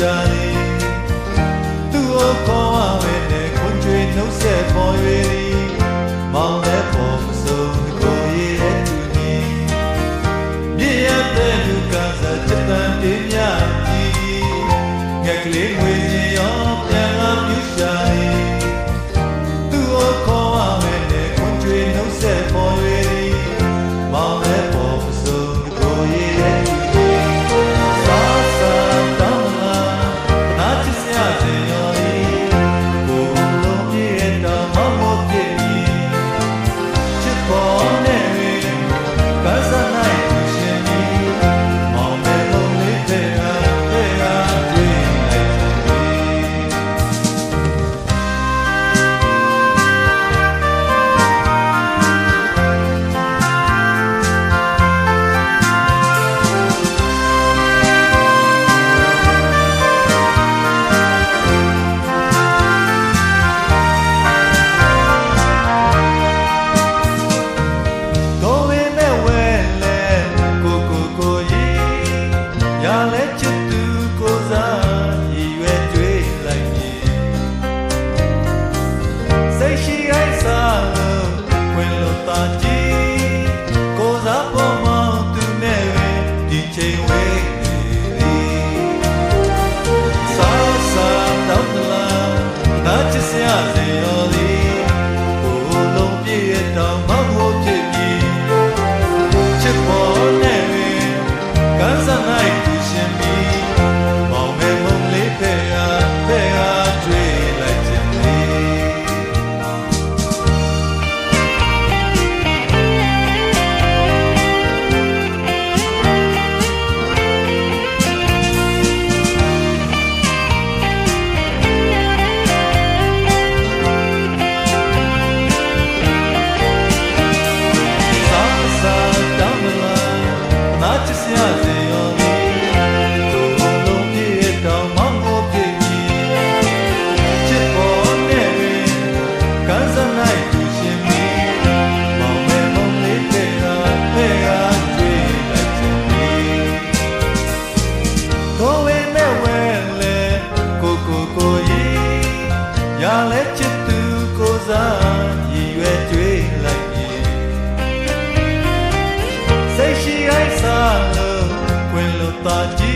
ကြလေသူ့ကိုခေါ်ဝဲနဲ့ခွန်ကျွေနှုတ်ဆက်ပေါ်၍သည်မောင်တဲ့ပေါ်မဆုံးကိုရဲ့သူနေမြေရတဲ့လူကစားချက်တန်ပြမြကြီးငက်ကလေးငွေငါလည်းချစ်သူကိုစားရည်ရွယ်ကြွေးလိုက်မည်စိတ်ရှိအိုက်စားလို့ဝင်လို့သာကြည်